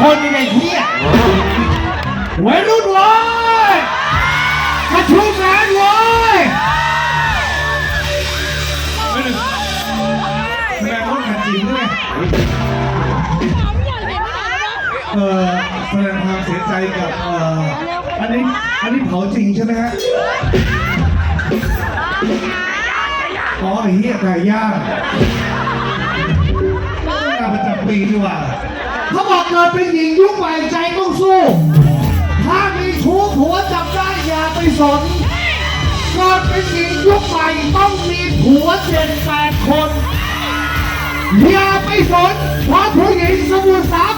คนนี่ไอ้เหี้ยวัยรุ่นเว้ยมาชุมงานเว้ยไม่ได้แสดงว่าขัดจริงด้วยเออแสดงความเสียใจกับเอ่ออันนี้อันนี้เผาจริงใช่ไหมฮะอ๋อไอ้เหี้ยไก่ย่างงานประจำปีดีกว่า เขาบอกเกิดเป็นหญิงยุคใหม่ใจต้องสู้ ถ้ามีชู้ผัวจับได้อย่าไปสนเกิดเป็นหญิงยุคใหม่ต้องมีผัวเจ็ดแปดคนอย่าไปสนเพราะผู้หญิงสมุทรสาค